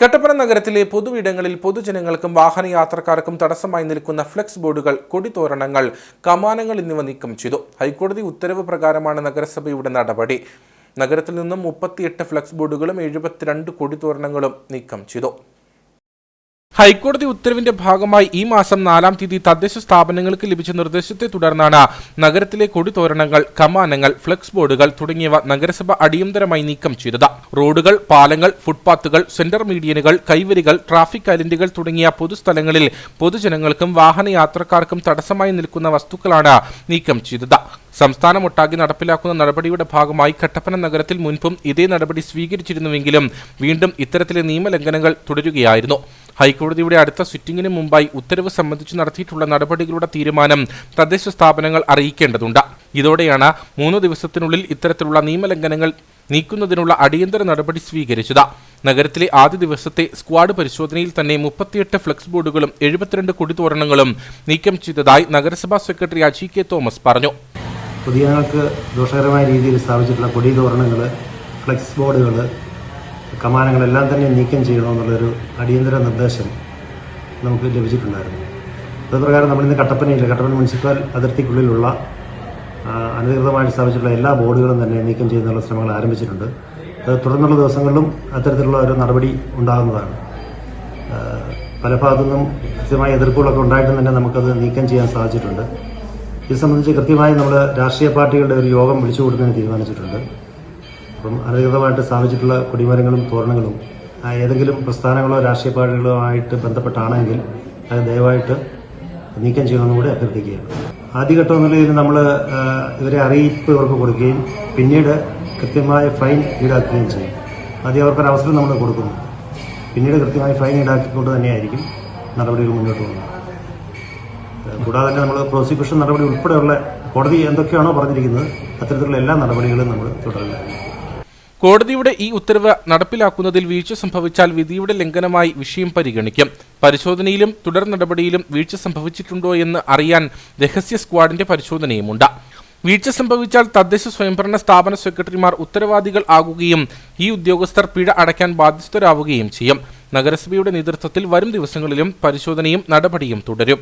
കട്ടപ്പന നഗരത്തിലെ പൊതുവിടങ്ങളിൽ പൊതുജനങ്ങൾക്കും വാഹനയാത്രക്കാർക്കും തടസ്സമായി നിൽക്കുന്ന ഫ്ലെക്സ് ബോർഡുകൾ കൊടിതോരണങ്ങൾ കമാനങ്ങൾ എന്നിവ നീക്കം ചെയ്തു. ഹൈക്കോടതി ഉത്തരവ് പ്രകാരമാണ് നഗരസഭയുടെ നടപടി. നഗരത്തിൽ നിന്നും മുപ്പത്തിയെട്ട് ഫ്ലെക്സ് ബോർഡുകളും എഴുപത്തിരണ്ട് കൊടിതോരണങ്ങളും നീക്കം ചെയ്തു. ഹൈക്കോടതി ഉത്തരവിന്റെ ഭാഗമായി ഈ മാസം നാലാം തീയതി തദ്ദേശ സ്ഥാപനങ്ങൾക്ക് ലഭിച്ച നിർദ്ദേശത്തെ തുടർന്നാണ് നഗരത്തിലെ കൊടിതോരണങ്ങൾ കമാനങ്ങൾ ഫ്ലെക്സ് ബോർഡുകൾ തുടങ്ങിയവ നഗരസഭ അടിയന്തരമായി നീക്കം ചെയ്തത്. റോഡുകൾ പാലങ്ങൾ ഫുട്പാത്തുകൾ സെന്റർ മീഡിയനുകൾ കൈവരികൾ ട്രാഫിക് ഐലൻഡുകൾ തുടങ്ങിയ പൊതുസ്ഥലങ്ങളിൽ പൊതുജനങ്ങൾക്കും വാഹനയാത്രക്കാർക്കും തടസ്സമായി നിൽക്കുന്ന വസ്തുക്കളാണ് നീക്കം ചെയ്തത്. സംസ്ഥാനമൊട്ടാകെ നടപ്പിലാക്കുന്ന നടപടിയുടെ ഭാഗമായി കട്ടപ്പന നഗരത്തിൽ മുൻപും ഇതേ നടപടി സ്വീകരിച്ചിരുന്നുവെങ്കിലും വീണ്ടും ഇത്തരത്തിലെ നിയമലംഘനങ്ങൾ തുടരുകയായിരുന്നു. ഹൈക്കോടതിയുടെ അടുത്ത സിറ്റിംഗിന് മുമ്പായി ഉത്തരവ് സംബന്ധിച്ച് നടത്തിയിട്ടുള്ള നടപടികളുടെ തീരുമാനം തദ്ദേശ സ്ഥാപനങ്ങൾ അറിയിക്കേണ്ടതുണ്ട്. ഇതോടെയാണ് മൂന്ന് ദിവസത്തിനുള്ളിൽ ഇത്തരത്തിലുള്ള നിയമലംഘനങ്ങൾ നീക്കുന്നതിനുള്ള അടിയന്തര നടപടി സ്വീകരിച്ചത്. നഗരത്തിലെ ആദ്യ ദിവസത്തെ സ്ക്വാഡ് പരിശോധനയിൽ തന്നെ മുപ്പത്തിയെട്ട് ഫ്ലെക്സ് ബോർഡുകളും എഴുപത്തിരണ്ട് കൊടിതോരണങ്ങളും നീക്കം ചെയ്തതായി നഗരസഭാ സെക്രട്ടറി അജി കെ തോമസ് പറഞ്ഞു. പൊതുജനങ്ങൾക്ക് ദോഷകരമായ രീതിയിൽ സ്ഥാപിച്ചിട്ടുള്ള കൊടി തോരണങ്ങൾ ഫ്ലെക്സ് ബോർഡുകൾ കമാനങ്ങളെല്ലാം തന്നെ നീക്കം ചെയ്യണമെന്നുള്ളൊരു അടിയന്തര നിർദ്ദേശം നമുക്ക് ലഭിച്ചിട്ടുണ്ടായിരുന്നു. അതുപ്രകാരം നമ്മളിന്ന് കട്ടപ്പനയിൽ കട്ടപ്പന മുനിസിപ്പൽ അതിർത്തിക്കുള്ളിലുള്ള അനധികൃതമായി അനധികൃതമായിട്ട് സ്ഥാപിച്ചിട്ടുള്ള എല്ലാ ബോർഡുകളും തന്നെ നീക്കം ചെയ്യുന്നതിനുള്ള ശ്രമങ്ങൾ ആരംഭിച്ചിട്ടുണ്ട്. അത് തുടർന്നുള്ള ദിവസങ്ങളിലും അത്തരത്തിലുള്ള ഒരു നടപടി ഉണ്ടാകുന്നതാണ്. പല ഭാഗത്തുനിന്നും കൃത്യമായ എതിർപ്പുകളൊക്കെ ഉണ്ടായിട്ടും തന്നെ നമുക്കത് നീക്കം ചെയ്യാൻ സാധിച്ചിട്ടുണ്ട്. ഇത് സംബന്ധിച്ച് കൃത്യമായി നമ്മൾ രാഷ്ട്രീയ പാർട്ടികളുടെ ഒരു യോഗം വിളിച്ചു കൊടുക്കാൻ തീരുമാനിച്ചിട്ടുണ്ട്. അപ്പം അനധികൃതമായിട്ട് സ്ഥാപിച്ചിട്ടുള്ള കൊടിമരങ്ങളും തോരണങ്ങളും ഏതെങ്കിലും പ്രസ്ഥാനങ്ങളോ രാഷ്ട്രീയ പാർട്ടികളോ ആയിട്ട് ബന്ധപ്പെട്ടാണെങ്കിൽ അത് ദയവായിട്ട് നീക്കം ചെയ്യണമെന്ന് കൂടി അഭ്യർത്ഥിക്കുകയാണ്. ആദ്യഘട്ടം എന്ന നിലയിൽ നമ്മൾ ഇവരെ അറിയിപ്പ് ഇവർക്ക് കൊടുക്കുകയും പിന്നീട് കൃത്യമായ ഫൈൻ ഈടാക്കുകയും ചെയ്യും. ആദ്യം അവർക്കൊരു അവസരം നമ്മൾ കൊടുക്കുന്നു. പിന്നീട് കൃത്യമായി ഫൈൻ ഈടാക്കിക്കൊണ്ട് തന്നെയായിരിക്കും നടപടികൾ മുന്നോട്ട് പോകുന്നത്. കൂടാതെ തന്നെ നമ്മൾ പ്രോസിക്യൂഷൻ നടപടി ഉൾപ്പെടെയുള്ള കോടതി എന്തൊക്കെയാണോ പറഞ്ഞിരിക്കുന്നത് അത്തരത്തിലുള്ള എല്ലാ നടപടികളും നമ്മൾ തുടരുന്നതായിരിക്കും കോടതിയുടെ ഈ ഉത്തരവ് നടപ്പിലാക്കുന്നതിൽ വീഴ്ച സംഭവിച്ചാൽ വിധിയുടെ ലംഘനമായി വിഷയം പരിഗണിക്കും. പരിശോധനയിലും തുടർ നടപടിയിലും വീഴ്ച സംഭവിച്ചിട്ടുണ്ടോ എന്ന് അറിയാൻ രഹസ്യ സ്ക്വാഡിന്റെ പരിശോധനയുമുണ്ട്. വീഴ്ച സംഭവിച്ചാൽ തദ്ദേശ സ്വയംഭരണ സ്ഥാപന സെക്രട്ടറിമാർ ഉത്തരവാദികൾ ആകുകയും ഈ ഉദ്യോഗസ്ഥർ പിഴ അടയ്ക്കാൻ ബാധ്യസ്ഥരാവുകയും ചെയ്യും. നഗരസഭയുടെ നേതൃത്വത്തിൽ വരും ദിവസങ്ങളിലും പരിശോധനയും നടപടിയും തുടരും.